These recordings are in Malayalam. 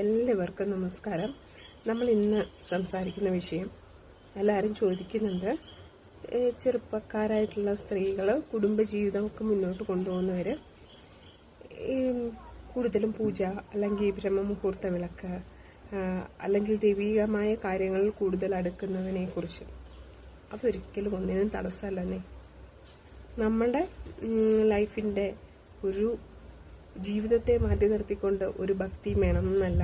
എല്ലാവർക്കും നമസ്കാരം. നമ്മൾ ഇന്ന് സംസാരിക്കുന്ന വിഷയം എല്ലാവരും ചോദിക്കുന്നുണ്ട്. ചെറുപ്പക്കാരായിട്ടുള്ള സ്ത്രീകൾ കുടുംബജീവിതമൊക്കെ മുന്നോട്ട് കൊണ്ടുപോകുന്നവർ കൂടുതലും പൂജ അല്ലെങ്കിൽ ബ്രഹ്മമുഹൂർത്ത വിളക്ക് അല്ലെങ്കിൽ ദൈവികമായ കാര്യങ്ങളിൽ കൂടുതൽ അടുക്കുന്നതിനെ കുറിച്ച്. അതൊരിക്കലും ഒന്നിനും തടസ്സമല്ലെന്നേ നമ്മുടെ ലൈഫിന്റെ ഒരു ജീവിതത്തെ മാറ്റി നിർത്തിക്കൊണ്ട് ഒരു ഭക്തി വേണമെന്നല്ല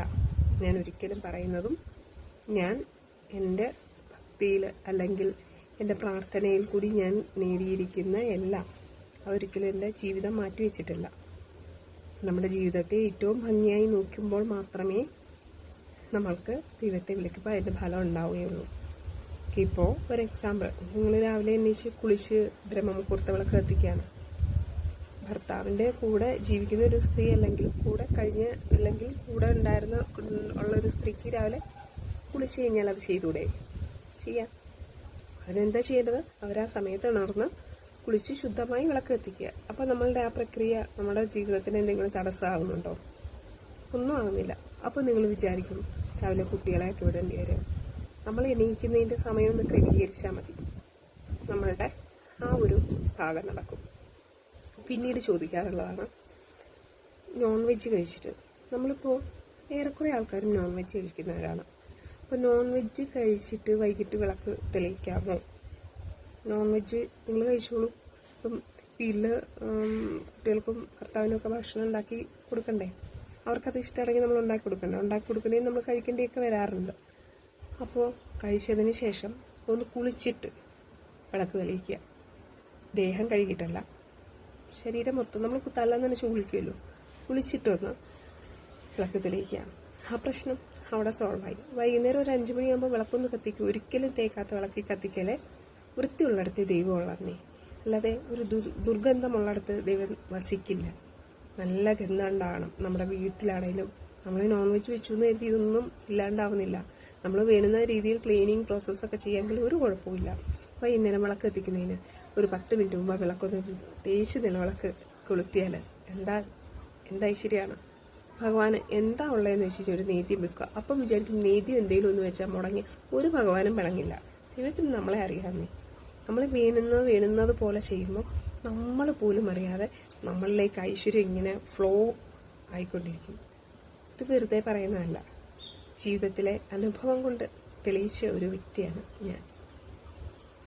ഞാൻ ഒരിക്കലും പറയുന്നതും. ഞാൻ എന്റെ ഭക്തിയിൽ അല്ലെങ്കിൽ എന്റെ പ്രാർത്ഥനയിൽ കൂടി ഞാൻ നേടിയിരിക്കുന്ന എല്ലാം അതൊരിക്കലും എന്റെ ജീവിതം മാറ്റിവെച്ചിട്ടില്ല നമ്മുടെ ജീവിതത്തെ ഏറ്റവും ഭംഗിയായി നോക്കുമ്പോൾ മാത്രമേ നമ്മൾക്ക് ദൈവത്തെ വിളിക്കുമ്പോൾ അതിന്റെ ഫലം ഉണ്ടാവുകയുള്ളൂ. ഇപ്പോൾ ഒരു എക്സാമ്പിൾ നിങ്ങൾ രാവിലെ എണീച്ച് കുളിച്ച് ബ്രഹ്മമുഹൂർത്ത വിളക്ക് കത്തിക്കുകയാണ് ഭർത്താവിന്റെ കൂടെ ജീവിക്കുന്ന ഒരു സ്ത്രീ അല്ലെങ്കിൽ കൂടെ കഴിഞ്ഞ അല്ലെങ്കിൽ കൂടെ ഉണ്ടായിരുന്ന ഉള്ള ഒരു സ്ത്രീക്ക് രാവിലെ കുളിച്ച് കഴിഞ്ഞാൽ അത് ചെയ്തൂടെ ചെയ്യാം. അതിനെന്താ ചെയ്യേണ്ടത്? അവർ ആ സമയത്ത് ഉണർന്ന് കുളിച്ച് ശുദ്ധമായി വിളക്ക് എത്തിക്കുക അപ്പോൾ നമ്മളുടെ ആ പ്രക്രിയ നമ്മുടെ ജീവിതത്തിന് എന്തെങ്കിലും തടസ്സമാകുന്നുണ്ടോ? ഒന്നും ആകുന്നില്ല അപ്പോൾ നിങ്ങൾ വിചാരിക്കും രാവിലെ കുട്ടികളെയൊക്കെ വിടേണ്ടി വരും. നമ്മൾ എണീക്കുന്നതിന്റെ സമയം ഒന്ന് ക്രമീകരിച്ചാൽ മതി. നമ്മളുടെ ആ ഒരു ഭാഗം നടക്കും. പിന്നീട് ചോദിക്കാറുള്ളതാണ്. നോൺ വെജ് കഴിച്ചിട്ട്. നമ്മളിപ്പോൾ ഏറെക്കുറെ ആൾക്കാരും നോൺ വെജ് കഴിക്കുന്നവരാണ്. അപ്പോൾ നോൺ വെജ് കഴിച്ചിട്ട് വൈകിട്ട് വിളക്ക് തെളിയിക്കാമോ? നോൺ വെജ് നിങ്ങൾ കഴിച്ചോളൂ. ഇപ്പം വീട്ടിൽ കുട്ടികൾക്കും ഭർത്താവിനൊക്കെ ഭക്ഷണം ഉണ്ടാക്കി കൊടുക്കണ്ടേ? അവർക്കത് ഇഷ്ടമാണെങ്കിൽ നമ്മൾ ഉണ്ടാക്കി കൊടുക്കണ്ടേ? ഉണ്ടാക്കി കൊടുക്കണേ നമ്മൾ കഴിക്കേണ്ടിയൊക്കെ വരാറുണ്ട്. അപ്പോൾ കഴിച്ചതിന് ശേഷം ഒന്ന് കുളിച്ചിട്ട് വിളക്ക് തെളിയിക്കുക. ദേഹം കഴുകിയിട്ടല്ല. ശരീരം മൊത്തം നമ്മൾ തല്ലാന്ന് തന്നെ കുളിക്കുമല്ലോ. കുളിച്ചിട്ടൊന്ന് വിളക്കത്തിലേക്കാണ് ആ പ്രശ്നം അവിടെ സോൾവായി വൈകുന്നേരം ഒരു അഞ്ചു മണിയാകുമ്പോൾ വിളക്കൊന്ന് കത്തിക്കും. ഒരിക്കലും തേക്കാത്ത വിളക്കി കത്തിക്കലേ വൃത്തിയുള്ളിടത്ത് ദൈവം ഉള്ളതന്നെ അല്ലാതെ ഒരു ദുർ ദുർഗന്ധമുള്ളിടത്ത് ദൈവം വസിക്കില്ല. നല്ല ഗന്ധം ഉണ്ടാവണം. നമ്മുടെ വീട്ടിലാണെങ്കിലും നമ്മൾ നോൺ വെജ് വെച്ചു എന്ന് കരുതി ഇതൊന്നും ഇല്ലാണ്ടാവുന്നില്ല. നമ്മൾ വേണുന്ന രീതിയിൽ ക്ലീനിങ് പ്രോസസ്സൊക്കെ ചെയ്യാമെങ്കിൽ ഒരു കുഴപ്പമില്ല അപ്പോൾ ഈ നിലവിളക്ക് എത്തിക്കുന്നതിന് ഒരു പത്ത് മിനിറ്റ് മുമ്പ് വിളക്കൊന്ന് തേച്ച് നിലവിളക്ക് കൊളുത്തിയാൽ എന്താ എന്താ ഐശ്വര്യമാണ് ഭഗവാൻ എന്താ ഉള്ളതെന്ന് വെച്ചാൽ ഒരു നേദ്യം വെക്കുക. അപ്പം വിചാരിക്കും നേദ്യം എന്തെങ്കിലും ഒന്ന് വെച്ചാൽ മുടങ്ങി ഒരു ഭഗവാനും പിണങ്ങില്ല. ദൈവത്തിന് നമ്മളെ അറിയാമേ നമ്മൾ വീണുന്നത് വീണുന്നത് പോലെ ചെയ്യുമ്പോൾ നമ്മൾ പോലും അറിയാതെ നമ്മളിലേക്ക് ഐശ്വര്യം ഇങ്ങനെ ഫ്ലോ ആയിക്കൊണ്ടിരിക്കും. ഇത് വെറുതെ പറയുന്നതല്ല. ജീവിതത്തിലെ അനുഭവം കൊണ്ട് തെളിയിച്ച ഒരു വ്യക്തിയാണ് ഞാൻ.